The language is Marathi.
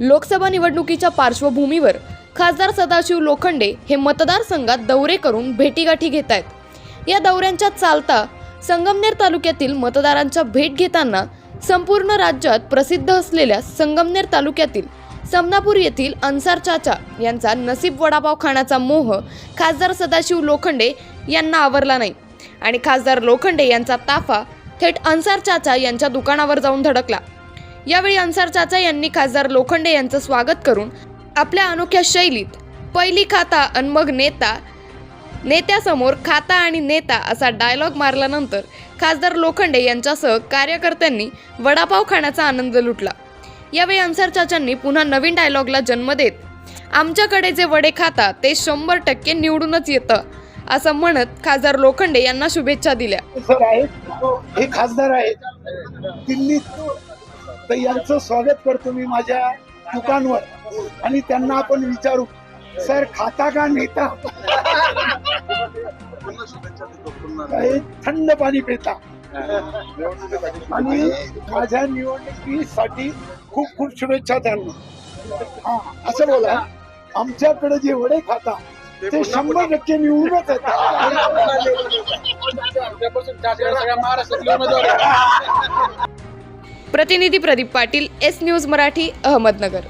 लोकसभा निवडणुकीच्या पार्श्वभूमीवर खासदार सदाशिव लोखंडे हे मतदारसंघात दौरे करून भेटीगाठी घेत आहेत या दौऱ्यांच्या चालता संगमनेर तालुक्यातील मतदारांच्या भेट घेताना संपूर्ण राज्यात प्रसिद्ध असलेल्या संगमनेर तालुक्यातील समनापूर येथील अन्सार चाचा यांचा नसीब वडापाव खाण्याचा मोह खासदार सदाशिव लोखंडे यांना आवरला नाही आणि खासदार लोखंडे यांचा ताफा थेट अन्सार चाचा यांच्या दुकानावर जाऊन धडकला. यावेळी अन्सार चाचा यांनी खासदार लोखंडे यांचं स्वागत करून आपल्या अनोख्या शैलीत पहिली खाता आणि मग नेता नेत्यासमोर खाता आणि नेता असा डायलॉग मारल्यानंतर खासदार लोखंडे यांच्यासह कार्यकर्त्यांनी वडापाव खाण्याचा आनंद लुटला. यावेळी अन्सार चाचांनी पुन्हा नवीन डायलॉगला जन्म देत आमच्याकडे जे वडे खाता ते शंभर टक्के निवडूनच येतं असं म्हणत खासदार लोखंडे यांना शुभेच्छा दिल्या. सर आहेत हे खासदार आहेत. दिल्लीत तर यांचं स्वागत करतो मी माझ्या दुकानवर. आणि त्यांना आपण विचारू सर खाता का नेता? काही थंड पाणी पिता. आणि माझ्या निवडणुकीसाठी खूप खूप शुभेच्छा त्यांना. हा असं बोला. आमच्याकडे जे वडे खाता ते शंभर टक्के निवडूनच येतात. प्रतिनिधी प्रदीप पाटील एस न्यूज मराठी अहमदनगर.